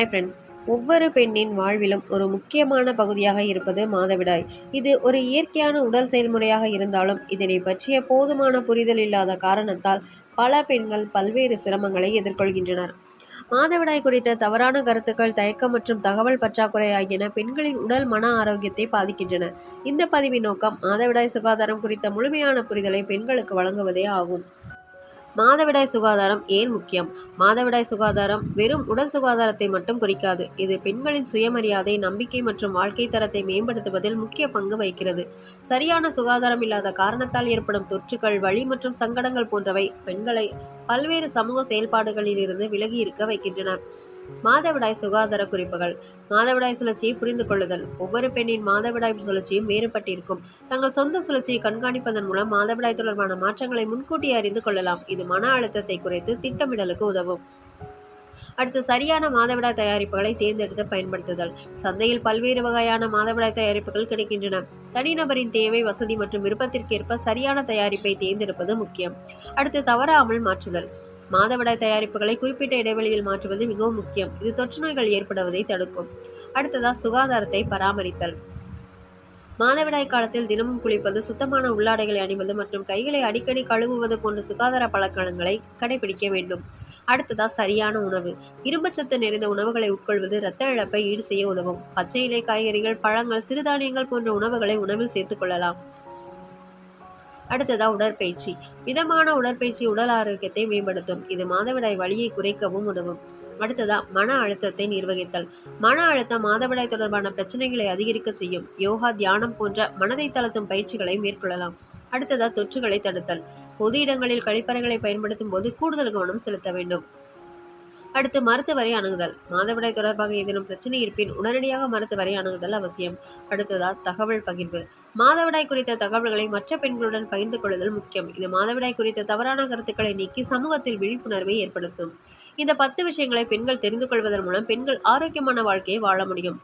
Hi friends ஒவ்வொரு பெண்ணின் வாழ்விலும் ஒரு முக்கியமான பகுதியாக இருப்பது மாதவிடாய். இது ஒரு இயற்கையான உடல் செயல்முறையாக இருந்தாலும் இதனை பற்றிய போதுமான புரிதல் இல்லாத காரணத்தால் பல பெண்கள் பல்வேறு சிரமங்களை எதிர்கொள்கின்றனர். மாதவிடாய் குறித்த தவறான கருத்துக்கள் தயக்கம் மற்றும் தகவல் பற்றாக்குறை ஆகியன பெண்களின் உடல் மன ஆரோக்கியத்தை பாதிக்கின்றன. இந்த பதிவின் நோக்கம் மாதவிடாய் சுகாதாரம் குறித்த முழுமையான புரிதலை பெண்களுக்கு வழங்குவதே ஆகும். மாதவிடாய் சுகாதாரம் ஏன் முக்கியம்? மாதவிடாய் சுகாதாரம் வெறும் உடல் சுகாதாரத்தை மட்டும் குறிக்காது. இது பெண்களின் சுயமரியாதை நம்பிக்கை மற்றும் வாழ்க்கை தரத்தை மேம்படுத்துவதில் முக்கிய பங்கு வகிக்கிறது. சரியான சுகாதாரம் இல்லாத காரணத்தால் ஏற்படும் தொற்றுகள் வழி மற்றும் சங்கடங்கள் போன்றவை பெண்களை பல்வேறு சமூக செயல்பாடுகளில் இருந்து விலகி இருக்க வைக்கின்றன. மாதவிடாய் சுகாதார குறிப்புகள். மாதவிடாய் சுழற்சியை புரிந்து கொள்ளுதல் ஒவ்வொரு பெண்ணின் மாதவிடாய் சுழற்சியும் வேறுபட்டிருக்கும். தங்கள் சொந்த சுழற்சியை கண்காணிப்பதன் மூலம் மாதவிடாய் தொடர்பான மாற்றங்களை முன்கூட்டியே அறிந்து கொள்ளலாம். இது மன அழுத்தத்தை குறைத்து திட்டமிடலுக்கு உதவும். அடுத்து சரியான மாதவிடாய் தயாரிப்புகளை தேர்ந்தெடுத்து பயன்படுத்துதல். சந்தையில் பல்வேறு வகையான மாதவிடாய் தயாரிப்புகள் கிடைக்கின்றன. தனிநபரின் தேவை வசதி மற்றும் விருப்பத்திற்கேற்ப சரியான தயாரிப்பை தேர்ந்தெடுப்பது முக்கியம். அடுத்து தவறாமல் மாற்றுதல். மாதவிடாய் தயாரிப்புகளை குறிப்பிட்ட இடைவெளியில் மாற்றுவது மிகவும் முக்கியம். இது தொற்று நோய்கள் ஏற்படுவதை தடுக்கும். அடுத்ததா சுகாதாரத்தை பராமரித்தல். மாதவிடாய் காலத்தில் தினமும் குளிப்பது சுத்தமான உள்ளாடைகளை அணிவது மற்றும் கைகளை அடிக்கடி கழுவுவது போன்ற சுகாதார பழக்கங்களை கடைபிடிக்க வேண்டும். அடுத்ததா சரியான உணவு. இரும்புச்சத்து நிறைந்த உணவுகளை உட்கொள்வது இரத்த இழப்பை ஈடு செய்ய உதவும். பச்சை இலை காய்கறிகள் பழங்கள் சிறுதானியங்கள் போன்ற உணவுகளை உணவில் சேர்த்துக் கொள்ளலாம். அடுத்ததா உடற்பயிற்சி. மிதமான உடற்பயிற்சி உடல் ஆரோக்கியத்தை மேம்படுத்தும். இது மாதவிடாய் வழியை குறைக்கவும் உதவும். அடுத்ததா மன அழுத்தத்தை நிர்வகித்தல். மன அழுத்தம் மாதவிடாய் தொடர்பான பிரச்சனைகளை அதிகரிக்க செய்யும். யோகா தியானம் போன்ற மனதை தளர்த்தும் பயிற்சிகளை மேற்கொள்ளலாம். அடுத்ததா தொற்றுகளை தடுத்தல். பொது இடங்களில் கழிப்பறைகளை பயன்படுத்தும் போது கூடுதல் கவனம் செலுத்த வேண்டும். அடுத்து மருத்துவரை அணுகுதல். மாதவிடாய் தொடர்பாக ஏதேனும் பிரச்சனை இருப்பின் உடனடியாக மருத்துவரை அணுகுதல் அவசியம். அடுத்ததா தகவல் பகிர்வு. மாதவிடாய் குறித்த தகவல்களை மற்ற பெண்களுடன் பகிர்ந்து கொள்ளுதல் முக்கியம். இது மாதவிடாய் குறித்த தவறான கருத்துக்களை நீக்கி சமூகத்தில் விழிப்புணர்வை ஏற்படுத்தும். இந்த பத்து விஷயங்களை பெண்கள் தெரிந்து கொள்வதன் மூலம் பெண்கள் ஆரோக்கியமான வாழ்க்கையை வாழ முடியும்.